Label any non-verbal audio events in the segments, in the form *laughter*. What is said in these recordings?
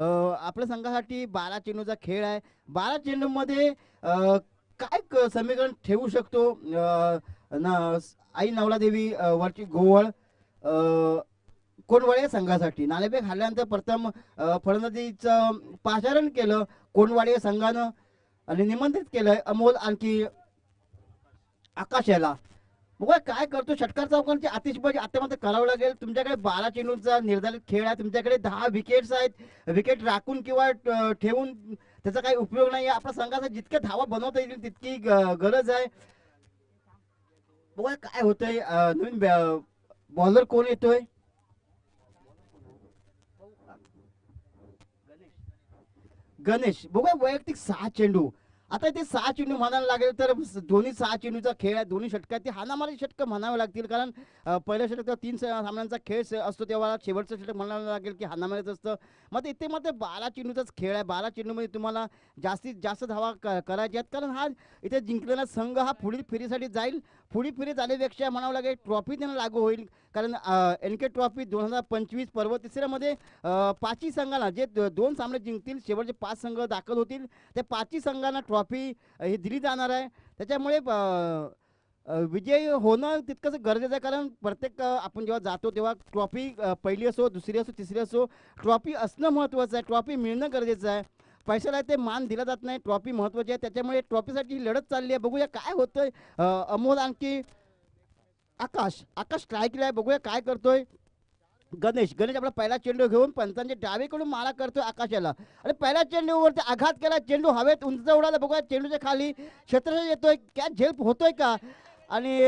अ, आपल्या संघासाठी बारा चेंडूचा खेळ आहे. बारा चेंडूमध्ये अ, काय क- समीकरण ठेवू शकतो? अ, न- आई नवलादेवी अ, वरची गोवळ अ, संघासाठी? नाणेफेक हल्ल्यानंतर प्रथम अ, फलंदाजीचं पाचारण केलं. कोणवाडी संघानं? आणि निमंत्रित केलंय अमोल आणखी आकाश याला. बघा काय करतो षटकार चौकांची आतिषबाजी आता मात्र करावं लागेल. तुमच्याकडे बारा चेंडूचा निर्धारित खेळ आहे तुमच्याकडे दहा विकेट्स आहेत. विकेट राखून किंवा ठेवून त्याचा काही उपयोग नाही आहे आपल्या संघाचा जितक्या धावा बनवता येईल तितकी गरज आहे. बघा काय होतंय. नवीन बॉलर कोण येतोय? गणेश. बघा वैयक्तिक सहा चेंडू. आता ते सहा चेंडू म्हणायला लागेल तर दोन्ही सहा चेंडूचा खेळ आहे दोन्ही षटकात ते हानामारी षटक म्हणावे लागतील कारण पहिल्या षटक तेव्हा तीन सामन्यांचा खेळ असतो तेव्हा शेवटचं षटक म्हणायला लागेल की हानामारीच असतं. मग इथे मात्र बारा चेंडूचाच खेळ आहे. बारा चेंडूमध्ये तुम्हाला जास्तीत जास्त धावा क- करायच्या आहेत. कारण हा इथे जिंकलेला संघ हा पुढील फेरीसाठी जाईल. पुढी फिरीत झाल्यापेक्षा म्हणावं लागेल ट्रॉफी त्यांना लागू होईल. कारण एन के ट्रॉफी दोन हजार पंचवीस पर्व तिसऱ्यामध्ये पाचही संघांना जे दोन सामने जिंकतील शेवटचे पाच संघ दाखल होतील त्या पाचही संघांना ट्रॉफी ही दिली जाणार आहे. त्याच्यामुळे विजय विजयी होणं तितकंच गरजेचं आहे. कारण प्रत्येक आपण जेव्हा जातो तेव्हा ट्रॉफी पहिली असो दुसरी असो तिसरी असो ट्रॉफी असणं महत्त्वाचं आहे. ट्रॉफी मिळणं गरजेचं आहे. पैशाला ते मान दिला जात नाही. ट्रॉफी महत्त्वाची आहे. त्याच्यामुळे ट्रॉफीसाठी ही लढत चालली आहे. बघूया काय होतंय. अमोल आणखी आकाश आकाश स्ट्राईकला आहे बघूया काय करतोय. गणेश गणेश आपला पहिला चेंडू घेऊन पंचांच्या डावीकडून मारा करतोय आकाशाला. आणि पहिल्या चेंडूवरती आघात केला. चेंडू हवेत उंच उडाला. बघूया चेंडूच्या खाली क्षेत्र येतोय. काय झेल होतोय का? आणि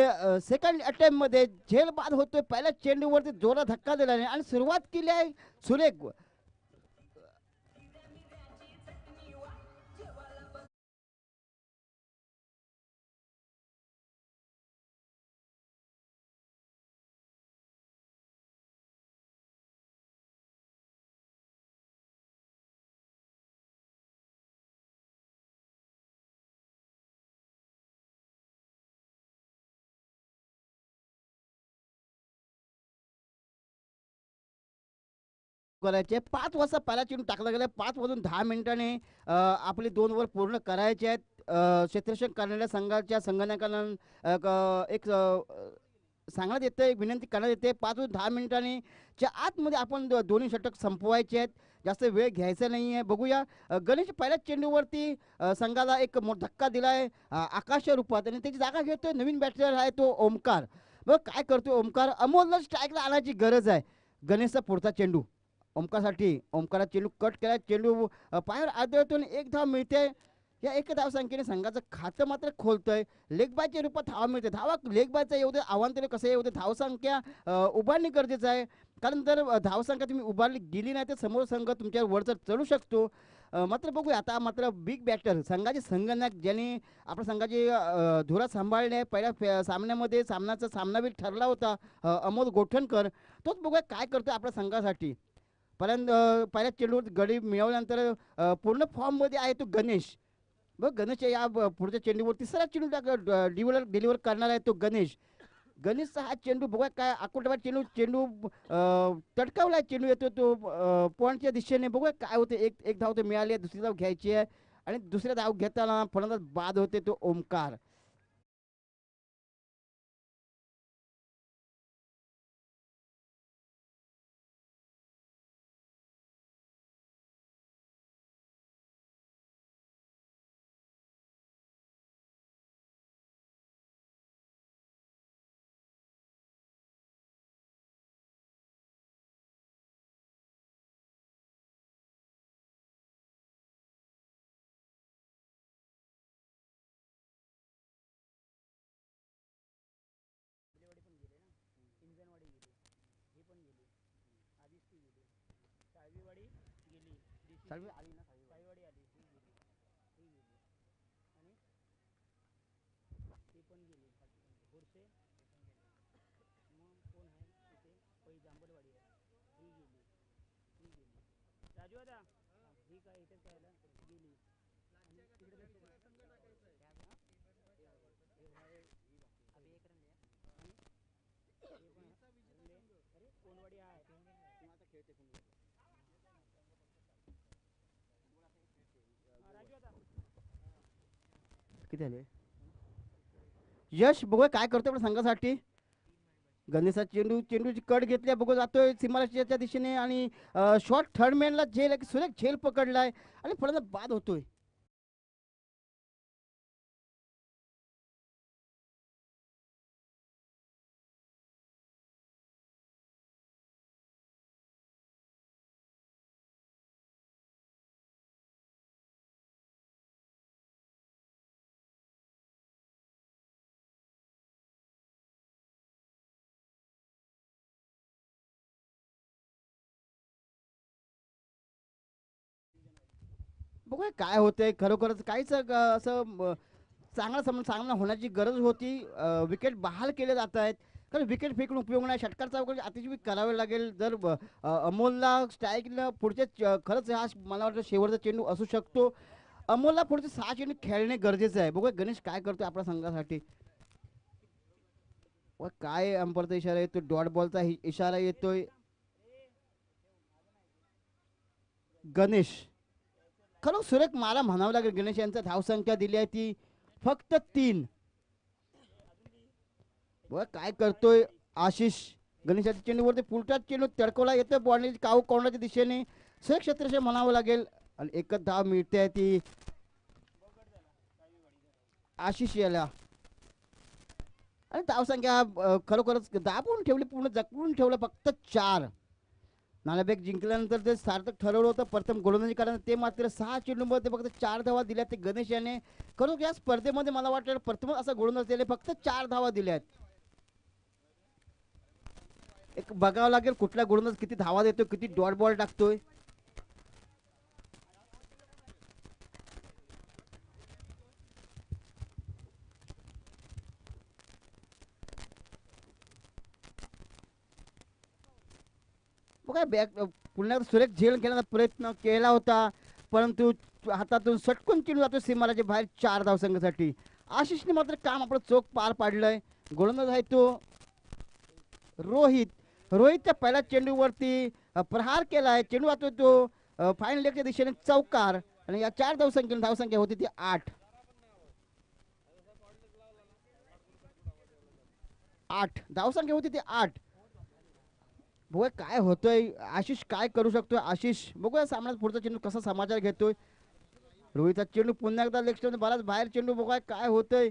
सेकंड अटेम्प्टमध्ये झेल बाद होतोय. पहिल्या चेंडूवरती जोरात धक्का दिला नाही. आणि सुरुवात केली आहे सुरेख. करायचे. पाच वाजता पहिला चेंडू टाकला गेला पाच वाजून दहा मिनिटाने आपले दोन ओव्हर पूर्ण करायचे आहेत. अ, क्षेत्ररक्षण करणाऱ्या संघाच्या संगणकांना एक सांगण्यात येते एक विनंती करण्यात येते. पाच वाजून दहा मिनिटांनी च्या आतमध्ये आपण दोन्ही षटक संपवायचे आहेत. जास्त वेळ घ्यायचा नाही आहे. बघूया. गणेश पहिल्याच चेंडूवरती संघाला एक मोठा धक्का दिलाय. आहे आकाश रूपात आणि त्याची जागा घेतोय. नवीन बॅटर आहे तो ओमकार. बघ काय करतोय ओमकार? अमोलला स्ट्राईकला आणायची गरज आहे. गणेशचा पुढचा चेंडू. ओमकासाठी ओमकारा चेंडू कट केला चेंडू पायावर आदळतून एक धाव मिळते. या एक धाव संख्येने संघाचं खातं मात्र खोलतंय. लेगबायच्या रूपात धावा मिळते. धावा लेग येऊ दे आव्हान तरी कसं येऊ दे धावसंख्या उभारणी गरजेचं आहे. कारण जर धावसंख्या तुम्ही उभारली गेली नाही तर समोर संघ तुमच्यावर वरचं चढू शकतो. मात्र बघूया आता मात्र बिग बॅटर संघाचे संगणक ज्यांनी आपल्या संघाची धुरा सांभाळणे पहिल्या सामन्यामध्ये सामन्याचा सामनावीर ठरला होता अमोल गोठणकर. तोच बघूया काय करतोय आपल्या संघासाठी. परंतु पहिल्या चेंडूवर गडी मिळवल्यानंतर पूर्ण फॉर्ममध्ये आहे तो गणेश. बघ गणेश या पुढच्या चेंडूवर तिसरा चेंडू टाक डिलिव्हर डिलिव्हर करणार आहे तो गणेश. गणेशचा हा चेंडू बघा काय अकोटवा चेंडू चेंडू तडकावला चेंडू येतो तो पॉईंटच्या दिशेने. बघूया काय होते एक एक धाव तर मिळाली आहे दुसरी धाव घ्यायची आहे. आणि दुसऱ्या धाव घेताना फलंदाज बाद होते तो ओमकार. सर्व आली ना राजू आता ही. काय इथेच राहिला? गेली. आणि तिकडे लक्ष दे. अभी एक रन लिया. आणि हे पण रन ले. अरे कोणवाडी आहे किती झाले. यश बघूया काय करतोय पण संघासाठी. गणेशा चेंडू चेंडूची कट घेतली बघू जातोय सीमाराष्ट्राच्या दिशेने आणि शॉर्ट थर्ड मॅनला झेल एक सुरेख झेल पकडलाय आणि फळंदाज बाद होतोय. बघूया काय होतंय. खरोखरच काहीच असं चांगला सम सामना होण्याची गरज होती. विकेट बहाल केले जात आहेत. कारण विकेट फेकून उपयोग नाही. षटकार वगैरे अतिशय करावे लागेल. जर अमोलला स्ट्राईकला पुढचे खरंच हा मला वाटतं शेवटचा चेंडू असू शकतो. अमोलला पुढचे सहा चेंडू खेळणे गरजेचं आहे. बघूया गणेश काय करतो आपल्या संघासाठी. व काय अंपरचा इशारा येतो डॉट बॉलचा इशारा येतोय. गणेश. खरं सुरेख मला म्हणावं लागेल गणेश यांचा धावसंख्या दिली आहे ती फक्त तीन. बर काय करतोय आशिष. गणेशाच्या चेंडूवरती पुलटात चेंडू तडकवला येतोय बॉल काऊ कोणाच्या दिशेने. सुरेख क्षेत्रशः म्हणावं लागेल. आणि एकच धाव मिळते आहे ती. आशिष याला. आणि धावसंख्या खरोखरच दाबून ठेवली पूर्ण जकवून ठेवलं फक्त चार. नाणेफेक जिंकल्यानंतर ते सार्थक ठरवलं होतं प्रथम गोलंदाजी कारण ते मात्र सहा चेंडूमध्ये फक्त चार धावा दिल्या. ते गणेश याने खरंच या स्पर्धेमध्ये मला वाटलं प्रथम असा गोलंदाज दिले फक्त चार धावा दिल्यात एक बघावं लागेल कुठला गोलंदाज किती धावा देतोय किती डॉट बॉल टाकतोय. काय बॅक पुन्हा सुरेख झेल घेण्याचा प्रयत्न केला होता परंतु हातातून सटकून चेंडू जातो सीमाराच्या बाहेर चार धावसंघासाठी आशिषने मात्र काम आपलं चोख पार पाडलंय. गोलंदाज आहे तो रोहित. रोहितच्या पहिल्या चेंडूवरती प्रहार केलाय. चेंडू जातो तो फायनल लेगच्या दिशेने चौकार. आणि या चार धावसंख्येने धावसंख्या होती ती आठ. आठ. धावसंख्या होती ती आठ. बघूया काय होतोय. आशिष काय करू शकतोय? आशिष बघूया सामन्यात पुढचा चेंडू कसा समाचार घेतोय. रोहितचा चेंडू पुन्हा एकदा लेक्स बराच बाहेर चेंडू बघूया काय होतंय.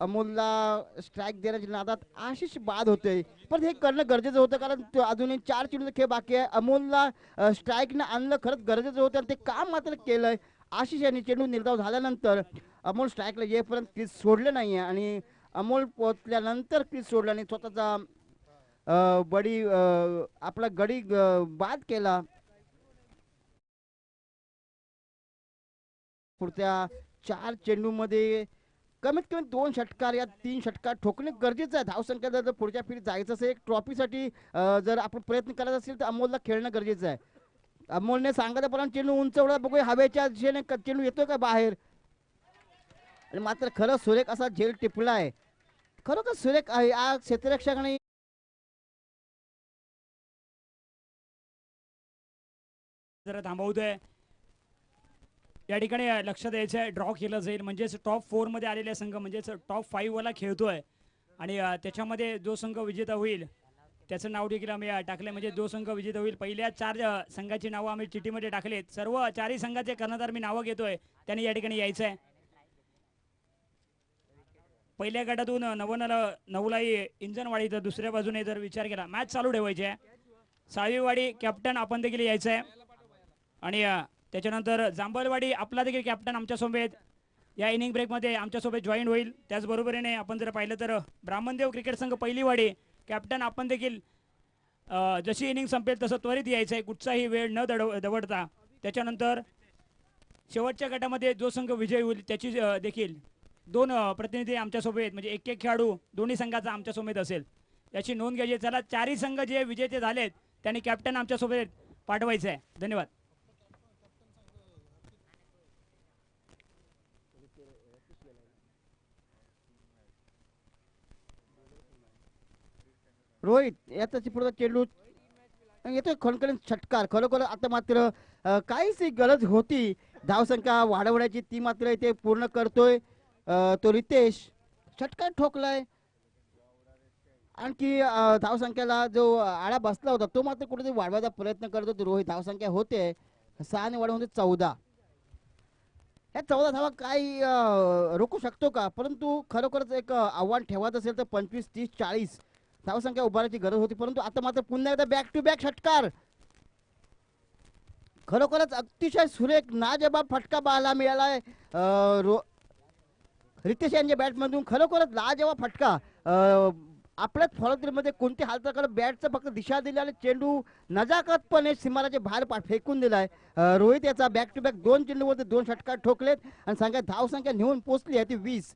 अमोलला स्ट्राईक देण्याच्या नादात आशिष बाद होतोय. पण हे करणं गरजेचं होतं कारण अजूनही चार चेंडूचा खेळ बाकी आहे. अमोलला स्ट्राईकनं आणलं खरंच गरजेचं होतं आणि ते काम मात्र केलंय. आशिष यांनी चेंडू निर्धाव झाल्यानंतर अमोल स्ट्राईकला येईपर्यंत क्रीज सोडलं नाही आहे आणि अमोल पोचल्यानंतर क्रीज सोडलं आणि स्वतःचा बडी आपला गडी बाद केला. पुढच्या चार चेंडूमध्ये कमीत कमी दोन षटकार या तीन षटकार ठोकणे गरजेचं आहे. धावसंख्या जर पुढच्या फेरीत जायचं असेल एक ट्रॉफीसाठी जर आपण प्रयत्न करायचा असेल तर अमोलला खेळणं गरजेचं आहे. अमोलने सांगितल्याप्रमाणे चेंडू उंचवला बघूया हवेच्या दिशेने चेंडू येतोय का बाहेर? आणि मात्र खरं सुरेख असा झेल टिपला आहे खरोखर सुरेख आहे. या क्षेत्ररक्षकाने जरा थांबवतोय या ठिकाणी लक्ष द्यायचं आहे ड्रॉ केलं जाईल. म्हणजेच टॉप फोरमध्ये आलेले संघ म्हणजेच टॉप फाईव्हवाला खेळतोय. आणि त्याच्यामध्ये जो संघ विजेता होईल त्याचं नाव देखील आम्ही टाकले टाकलंय. म्हणजे जो संघ विजेता होईल पहिल्या चार संघाची नावं आम्ही चिठ्ठीमध्ये टाकलेत. सर्व चारही संघाचे कर्णधार मी नावं घेतोय. त्यांनी या ठिकाणी यायचं आहे पहिल्या गटातून नवनला नवलाई इंजनवाडी तर दुसऱ्या बाजूने जर विचार केला मॅच चालू ठेवायची आहे. साळवीवाडी कॅप्टन आपण देखील यायचं आहे आणि त्याच्यानंतर जांभलवाडी आपला देखील कॅप्टन आमच्यासोबत या इनिंग ब्रेकमध्ये आमच्यासोबत जॉईन होईल. त्याचबरोबरीने आपण जर पाहिलं तर ब्राह्मणदेव क्रिकेट संघ पहिली वाडी कॅप्टन आपण देखील जशी इनिंग संपेल तसं त्वरित यायचं आहे कुठचाही वेळ न दडव दवडता. त्याच्यानंतर शेवटच्या गटामध्ये जो संघ विजय होईल त्याची देखील दोन प्रतिनिधी आमच्यासोबत म्हणजे एक एक खेळाडू दोन्ही संघाचा आमच्यासोबत असेल. याची नोंद घ्यायची चला चारही संघ जे विजेते झालेत त्यांनी कॅप्टन आमच्यासोबत पाठवायचं आहे धन्यवाद. रोहित याचा पुढचा चेंडू येतोय खणखणीत षटकार खरोखर आता मात्र काहीशी काहीच गरज होती. धावसंख्या वाढवण्याची ती मात्र इथे पूर्ण करतोय. तो रितेश षटकार ठोकलाय. आणखी धावसंख्याला धावसंख्येला जो आळा बसला होता तो मात्र कुठेतरी वाढवायचा प्रयत्न करतो तो रोहित धावसंख्या होते. सहाने वाढवून होते चौदा. ह्या चौदा धावा काही रोखू शकतो का? परंतु खरोखरच एक आव्हान ठेवायचं असेल तर पंचवीस तीस चाळीस धावसंख्या उभारायची गरज होती परंतु आता मात्र पुन्हा एकदा बॅक टू बॅक षटकार. खरोखरच अतिशय सुरेख नाजबाब फटका पाहायला मिळाला आहे रो रितेश यांच्या बॅटमधून खरोखरच लाजवाब फटका. आपल्याच फलंदाजीमध्ये कोणती हालचाल बॅटचं फक्त दिशा दिली आणि चेंडू नजाकतपणे सीमाराच्या बाहेर पा- फेकून दिलाय. आहे रोहित याचा बॅक टू बॅक दोन चेंडूवरती दोन षटकार ठोकलेत आणि संख्या धावसंख्या नेऊन पोचली आहे ती वीस.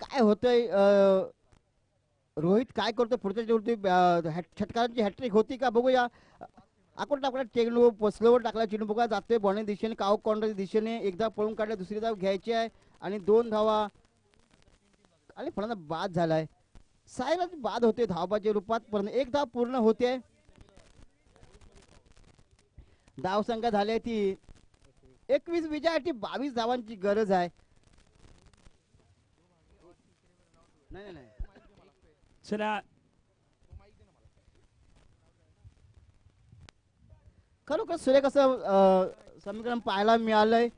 काय होतंय? रोहित काय करतो पुढच्या जेवढी षटकारांची हॅट्रिक होती का? बघूया. आपण टाकला चेंडू स्लोवर टाकला चेंडू. बघा जातोय बॉणे दिशेने काव कॉर्नरच्या दिशेने. एकदा पळून काढला दुसरी धाव घ्यायची आहे. आणि दोन धावा. आणि फळांना बाद झालाय. सायलाच बाद होते धावबाच्या रूपात पण एक धाव पूर्ण होते. धाव संख्या झाली ती. एकवीस विजयासाठी बावीस धावांची गरज आहे. नाही, नाही. चला. खरोखर सुरेख असं समीकरण पाहायला मिळालंय?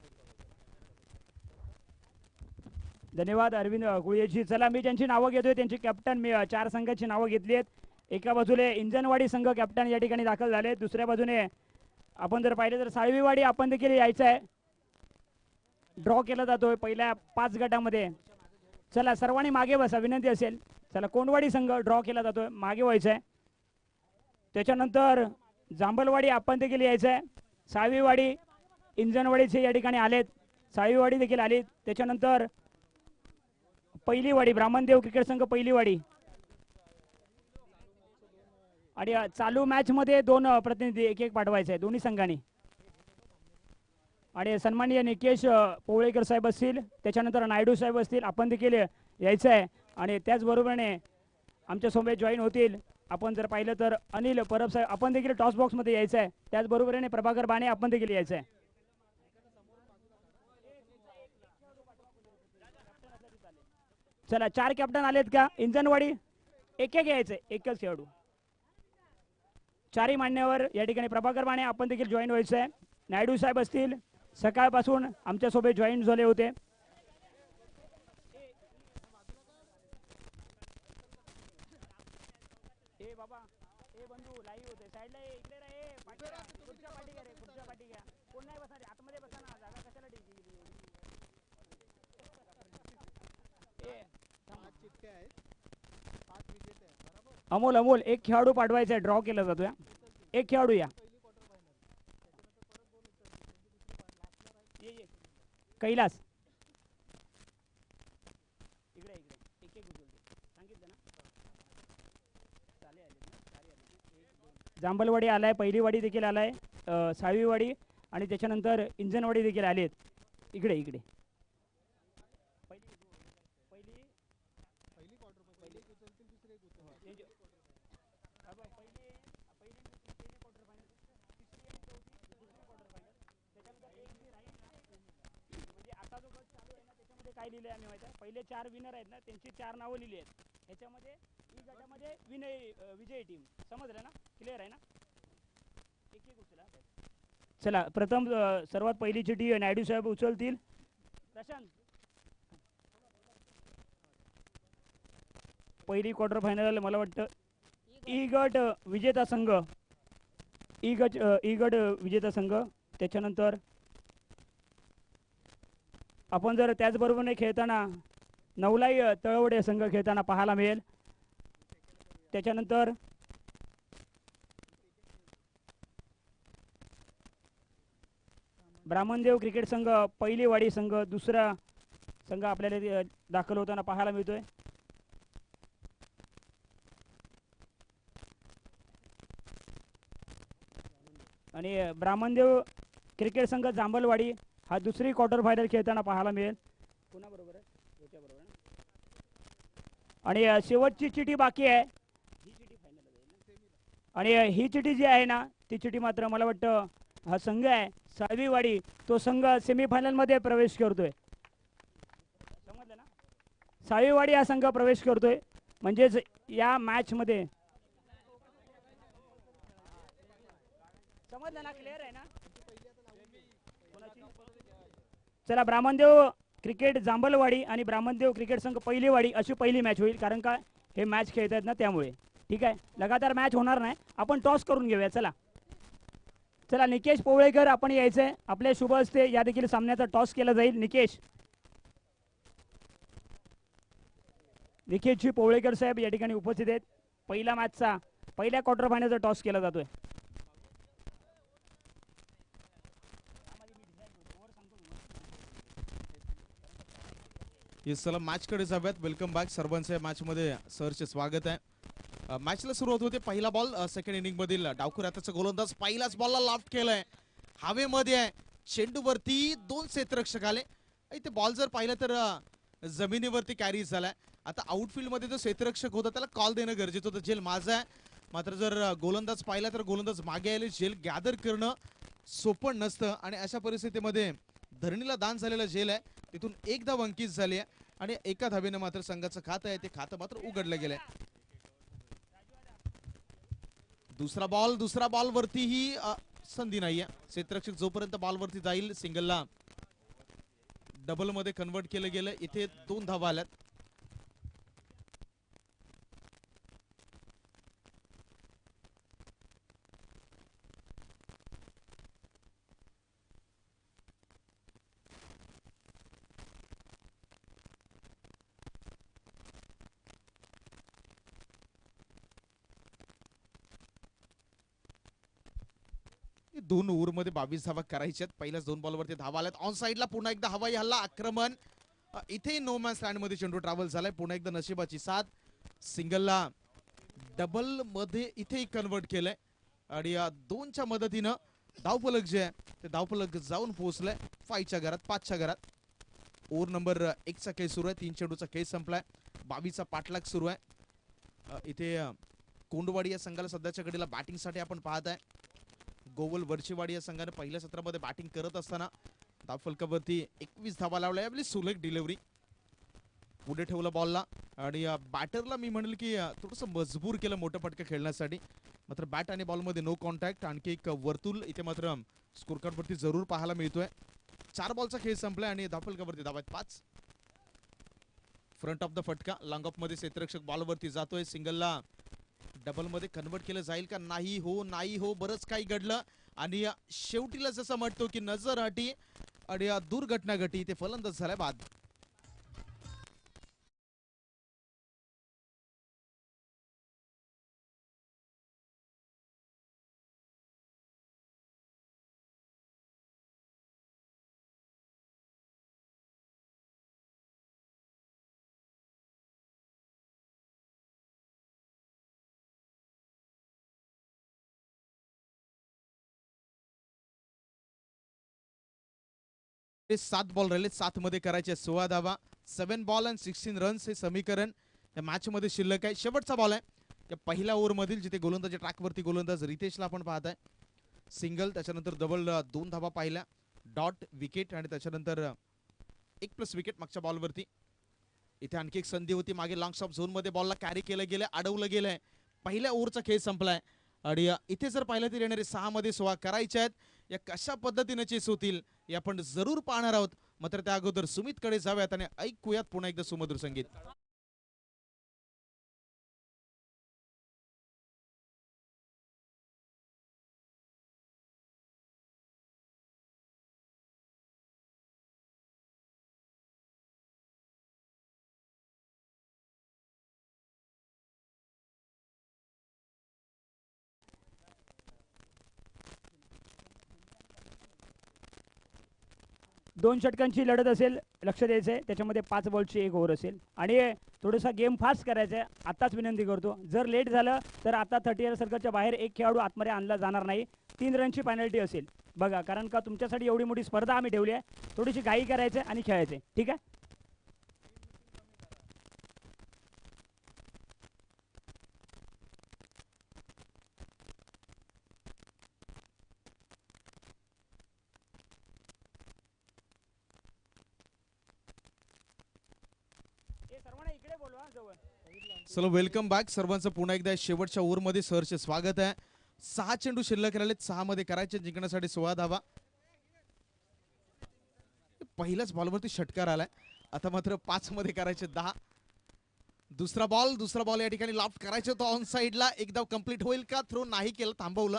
धन्यवाद अरविंद गुळेजी. चला मी ज्यांची नावं घेतोय त्यांची कॅप्टन मी चार संघाची नावं घेतली आहेत. एका बाजूला इंजनवाडी संघ कॅप्टन या ठिकाणी दाखल झाले दुसऱ्या बाजूने आपण जर पाहिलं तर साळवीवाडी आपण देखील यायचं आहे. ड्रॉ केला जातोय पहिल्या पाच गटामध्ये. चला सर्वांनी मागे बसा. विनंती असेल. चला कोंडवाडी संघ ड्रॉ केला जातोय. मागे व्हायचं आहे त्याच्यानंतर जांभलवाडी आपण देखील यायचं आहे सावीवाडी इंजनवाडीचे या ठिकाणी आलेत. सावीवाडी देखील आलीत. त्याच्यानंतर पहिलीवाडी ब्राह्मणदेव क्रिकेट संघ पहिलीवाडी. आणि चालू मॅचमध्ये दोन प्रतिनिधी एक एक पाठवायचे आहे दोन्ही संघांनी. आणि सन्माननीय निकेश पोवळेकर साहेब असतील त्याच्यानंतर नायडू साहेब असतील आपण देखील यायचं आहे आणि त्याचबरोबरने आमच्यासोबत जॉईन होतील. आपण जर पाहिलं तर अनिल परब साहेब आपण देखील टॉस बॉक्समध्ये यायचं आहे. त्याचबरोबरीने प्रभाकर बाणे आपण देखील यायचं आहे. चला चार कॅप्टन आलेत का? इंजनवाडी? एक एक यायचं एकच खेळाडू. चारही मान्यवर या ठिकाणी प्रभाकर बाणे आपण देखील जॉईन व्हायचं आहे नायडू साहेब असतील. सकाळपासून आमच्यासोबत जॉईन झाले होते. होते. साईडला ये इकडे रा ए पाठी रा. पुढच्या पाठी घ्या रे पुढच्या पाठी घ्या. कोण नाही बसणार आतमध्ये बसा ना. जागा कशाला *laughs* अमोल अमोल एक खेळाडू पाठवायचा आहे. ड्रॉ केला जातोय. हा. एक खेळाडू या. ये, ये. कैलास इकडे इकडे एक एक उचलते सांगितलं ना चाले आले ना चारी आले एक दोन जांभलवाडी आलाय पहिलीवाडी देखील आलाय अ, साळवीवाडी आणि त्याच्यानंतर इंजनवाडी देखील आलेत इकडे इकडे पहिली पहिली त्यांची- हा बघ, पहिली पहिली पहिली quarter final, तिसरी आणि चौथी दुसरी जांभलवाडी आला आहे पहिलीवाडी देखील आला आहे साळवीवाडी आणि त्याच्यानंतर इंजनवाडी देखील आले आहेत. इकडे इकडे. काय लिहिले आम्ही माहिती आहे पहिले चार विनर आहेत ना त्यांची चार नावं लिहिली आहेत. ह्याच्यामध्ये ई गटामध्ये विनय विजयी टीम समजलं ना? क्लिअर आहे ना? एक एक उचला चला प्रथम सर्वात पहिली चिठी नायडू साहेब उचलतील. प्रशांत. पहिली क्वार्टर फायनल मला वाटतं. ई गट विजेता संघ. ई गट ई गट विजेता संघ. त्याच्यानंतर आपण जर त्याचबरोबरने खेळताना नवलाई तळवडे संघ खेळताना पाहायला मिळेल. त्याच्यानंतर ब्राह्मणदेव क्रिकेट संघ पहिली वाडी संघ दुसरा संघ आपल्याला दाखल होताना पाहायला मिळतोय. आणि ब्राह्मणदेव क्रिकेट संघ जांभलवाडी हा दुसरी क्वार्टर फायनल खेळताना पाहायला मिळेल. कोणाबरोबर आहे? आणि शेवटची चिठी बाकी आहे. ही चिठी आणि ही चिठी जी आहे ना ती चिठी मात्र मला वाटतं हा संघ आहे. साळवीवाडी तो संघ सेमीफायनलमध्ये प्रवेश करतोय. साळीवाडी हा संघ प्रवेश करतोय. म्हणजेच या मॅचमध्ये समजलं ना? क्लिअर आहे ना? चला ब्राह्मणदेव क्रिकेट जांभलवाडी आणि ब्राह्मणदेव क्रिकेट संघ पहिलीवाडी अशी पहिली मॅच होईल कारण का हे मॅच खेळत आहेत ना त्यामुळे. ठीक आहे? लगातार मॅच होणार नाही. आपण टॉस करून घेऊया. चला. चला निकेश पोवळेकर आपण यायचंय. आपल्या शुभ असते या देखील सामन्याचा टॉस केला जाईल. निकेश. निकेशजी पोवळेकर साहेब या ठिकाणी उपस्थित आहेत. पहिला मॅचचा पहिल्या क्वार्टर फायनलचा टॉस केला जातोय. मॅच चला मॅचकडे जाऊयात. वेलकम बॅक सर्वांचं मॅच मध्ये सरचे स्वागत आहे. मॅचला सुरुवात होते पहिला बॉल सेकंड इनिंग मधील. डावखुर आताचा गोलंदाज पहिलाच बॉलला लाफ्ट केलाय. हवेमध्ये आहे. चेंडूवरती दोन क्षेत्ररक्षक आले. इथे बॉल जर पाहिलं तर जमिनीवरती कॅरी झालाय. आता आउटफील्डमध्ये जो क्षेत्ररक्षक होता त्याला कॉल देणं गरजेचं होतं. जेल माझा आहे. मात्र जर गोलंदाज पाहिला तर गोलंदाज मागे आले. जेल गॅदर करणं सोपं नसतं. आणि अशा परिस्थितीमध्ये धरणीला दान झालेलं झेल आहे. तिथून एकदा धाव झाली आहे. आणि एका धावेनं मात्र संघाचं खातं आहे. ते खातं मात्र उघडलं गेलंय. दुसरा बॉल दुसरा बॉल वरतीही संधी नाहीये. क्षेत्रक्षक जोपर्यंत बॉल वरती जाईल सिंगलला डबलमध्ये कन्वर्ट केलं गेलं इथे दोन धावा आल्यात दोन ओव्हरमध्ये बावीस धावा करायच्यात. पहिल्याच दोन बॉलवरती धावा आल्यात. ऑन साईडला पुन्हा एकदा हवाई हल्ला आक्रमण. इथेही इथे नो मॅन स्टँडमध्ये चेंडू ट्रॅव्हल झालाय. पुन्हा एकदा नशिबाची साथ. सिंगलला डबलमध्ये इथेही कन्वर्ट केलंय. आणि या दोनच्या मदतीनं धावफलक जे आहे ते धावफलक जाऊन पोहोचलंय. फायच्या घरात पाचच्या घरात. ओव्हर नंबर एकचा खेळ सुरू आहे. तीन चेंडूचा खेळ संपलाय. बावीसचा पाठलाग सुरू आहे. इथे कोंडवाडी या संघाला सध्याच्या घडीला बॅटिंगसाठी आपण पाहत आहे गोवल वरचीवाडी या संघाने पहिल्या सत्रामध्ये बॅटिंग करत असताना धावफलकावरती एकवीस धावा लावल्या. यावेळी सुलेख डिलिव्हरी पुढे ठेवलं बॉलला आणि बॅटरला मी म्हणेल की थोडंसं मजबूर केलं मोठं फटकं खेळण्यासाठी. मात्र बॅट आणि बॉलमध्ये नो कॉन्टॅक्ट आणखी एक वर्तुल इथे मात्र स्कोर जरूर पाहायला मिळतोय. चार बॉलचा खेळ संपलाय आणि धावफलकावरती धावा आहेत पाच. फ्रंट ऑफ द फटका. लॉंग ऑफमध्ये क्षेत्ररक्षक बॉलवरती जातोय. सिंगलला डबलमध्ये कन्वर्ट केलं जाईल का? नाही हो नाही हो बरंच काही घडलं. आणि शेवटीला जसं म्हणतो की नजर हटी आणि दुर्घटना घटी ते फलंदाज झाला बाद. ते सात बॉल राहिले सात मध्ये करायचे सोळा धावा. Seven ball and sixteen runs हे समीकरण. या मॅच मध्ये शिल्लक आहे. शेवटचा बॉल आहे. या पहिल्या ओव्हरमधील जिथे गोलंदाज ट्रॅकवरती गोलंदाज रितेशला आपण पाहत आहे सिंगल त्याच्यानंतर डबल दोन धावा पाहिल्या. डॉट विकेट आणि त्याच्यानंतर एक प्लस विकेट मागच्या बॉलवरती इथे आणखी एक संधी होती. मागे लॉंग स्टॉप झोनमध्ये बॉलला कॅरी केलं गेलं अडवलं गेलंय. पहिल्या ओव्हरचा खेळ संपलाय. आणि इथे जर पाहिलं तर येणारे सहा मध्ये सोळा करायचे आहेत. या कशा पद्धतीने चेस होतील हे आपण जरूर पाहणार आहोत. मात्र त्या अगोदर सुमितकडे जाव्यात आणि ऐकूयात पुन्हा एकदा सुमधुर संगीत. दोन षटकांची लढत असेल लक्ष द्यायचं आहे त्याच्यामध्ये पाच बॉलची एक ओव्हर असेल. आणि थोडंसं गेम फास्ट करायचा आहे आत्ताच विनंती करतो. जर लेट झालं तर आता थर्टी इयर सर्कलच्या बाहेर एक खेळाडू आतमध्ये आणला जाणार नाही. तीन रनची पॅनल्टी असेल. बघा कारण का तुमच्यासाठी एवढी मोठी स्पर्धा आम्ही ठेवली आहे. थोडीशी घाई करायचं आणि खेळायचं ठीक आहे? चलो वेलकम बॅक सर्वांचं पुन्हा एकदा शेवटच्या ओव्हरमध्ये सरचे स्वागत आहे. सहा चेंडू शिल्लक राहिले सहा मध्ये करायचे जिंकण्यासाठी सोळा धावा पहिल्याच बॉलवरती षटकार आलाय. आता मात्र पाच मध्ये करायचे दहा. दुसरा बॉल दुसरा बॉल या ठिकाणी लॉफ्ट करायचे होता ऑन साईडला एकदा कंप्लीट होईल का? थ्रो नाही केलं थांबवलं.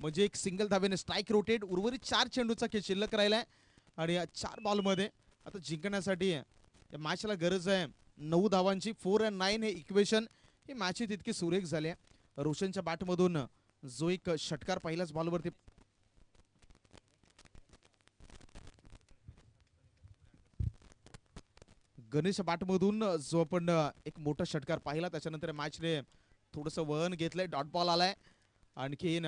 म्हणजे एक सिंगल धावेने स्ट्राईक रोटेट उर्वरित चार चेंडूचा खेळ शिल्लक राहिलाय. आणि या चार बॉलमध्ये आता जिंकण्यासाठी या मॅचला गरज आहे. नऊ धावांची फोर अँड नाईन हे इक्वेशन ही मॅच तितकी सुरेख झाली. आहे रोशनच्या बॅटमधून जो एक षटकार पहिल्याच बॉलवरती गणेश बॅटमधून जो आपण एक मोठा षटकार पाहिला त्याच्यानंतर मॅचने थोडंसं वहन घेतलंय. डॉट बॉल आलाय. आणखीन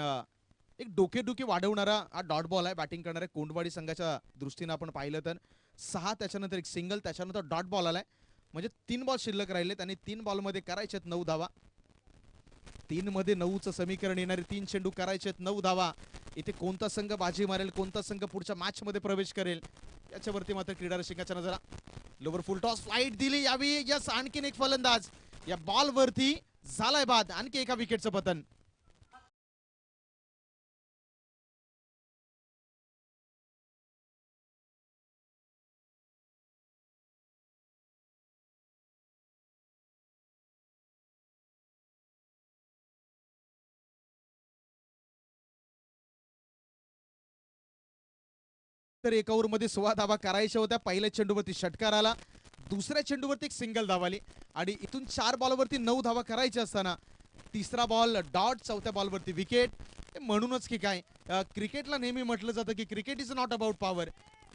एक डोकेदुखी वाढवणारा हा डॉट बॉल आहे. बॅटिंग करणाऱ्या कोंडवाडी संघाच्या दृष्टीनं आपण पाहिलं तर. सहा त्याच्यानंतर एक सिंगल त्याच्यानंतर डॉट बॉल आलाय. म्हणजे तीन बॉल शिल्लक राहिले आणि तीन बॉलमध्ये करायचे आहेत नऊ धावा. तीन मध्ये नऊचं समीकरण येणारे तीन चेंडू करायचे आहेत नऊ धावा. इथे कोणता संघ बाजी मारेल कोणता संघ पुढच्या मॅच मध्ये प्रवेश करेल याच्यावरती मात्र क्रीडा रसिकाच्या नजरा. लोवर फुल टॉस फ्लाईट दिली यावी. यस आणखीन एक फलंदाज. या बॉल वरती झालाय बाद. आणखी एका विकेटचं पतन. तर एका ओव्हरमध्ये सोळा धावा करायच्या होत्या. पहिल्या चेंडूवरती षटकार आला. दुसऱ्या चेंडूवरती एक सिंगल धाव आली. आणि इथून चार बॉलवरती नऊ धावा करायच्या असताना तिसरा बॉल डॉट चौथ्या बॉलवरती विकेट. म्हणूनच की काय क्रिकेटला नेहमी म्हटलं जातं की cricket is not about power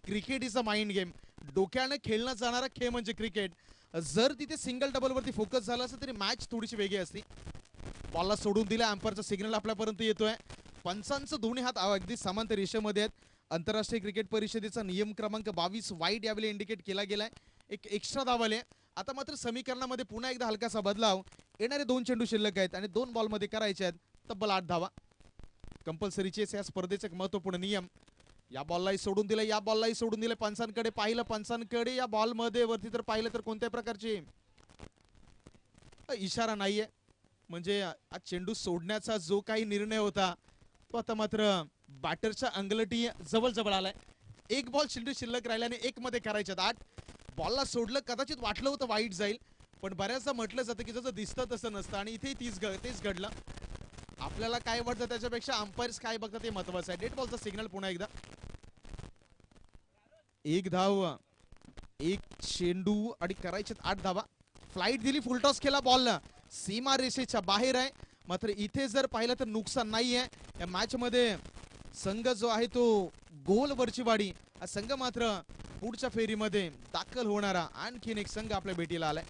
cricket is a mind game डोक्यानं खेळला जाणारा खेळ म्हणजे क्रिकेट. जर तिथे सिंगल डबलवरती फोकस झाला असं तरी मॅच थोडीशी वेगळी असती. बॉलला सोडून दिला अँपरचा सिग्नल आपल्यापर्यंत येतोय. पंचांचं दोन्ही हात अगदी समांतर रेषेमध्ये आहेत. आंतरराष्ट्रीय क्रिकेट परिषदेचा नियम क्रमांक बावीस वाईट यावेळी इंडिकेट केला गेलाय. एक एक्स्ट्रा धाव आता मात्र समीकरणामध्ये पुन्हा एकदा हलकासा बदलाव. येणारे दोन चेंडू शिल्लक आहेत आणि दोन बॉलमध्ये करायचे आहेत. तब्बल आठ धावा. कंपल्सरी चेस या स्पर्धेचे एक महत्त्वपूर्ण नियम. या बॉललाही सोडून दिलं या बॉललाही सोडून दिलं पंचांकडे पाहिलं पंचांकडे या बॉलमध्ये वरती तर पाहिलं तर कोणत्याही प्रकारचे? इशारा नाहीये. म्हणजे हा चेंडू सोडण्याचा जो काही निर्णय होता तो आता मात्र बॅटरच्या अंगलटी जवळ जवळ आलाय. एक बॉल चेंडू शिल्लक राहिल्याने एक मध्ये करायच्यात आठ बॉलला सोडलं कदाचित वाटलं होतं वाईट जाईल पण बऱ्याचदा म्हटलं जातं की जसं दिसतं तसं नसतं आणि इथे तीच तेच घडलं. आपल्याला काय वाटतं त्याच्यापेक्षा अंपायर्स काय बघतात ते महत्वाचं आहे. डेट बॉलचा सिग्नल पुन्हा एकदा. एक धाव. एक चेंडू आणि करायच्यात आठ धावा. फ्लाईट दिली फुलटॉस केला बॉलला सीमा रेषेच्या बाहेर आहे. मात्र इथे जर पाहिलं तर नुकसान नाही आहे या मॅच मध्ये संघ जो आहे तो गोल वरचीवाडी हा संघ मात्र पुढच्या फेरीमध्ये दाखल होणारा. आणखीन एक संघ आपल्या भेटीला आलाय.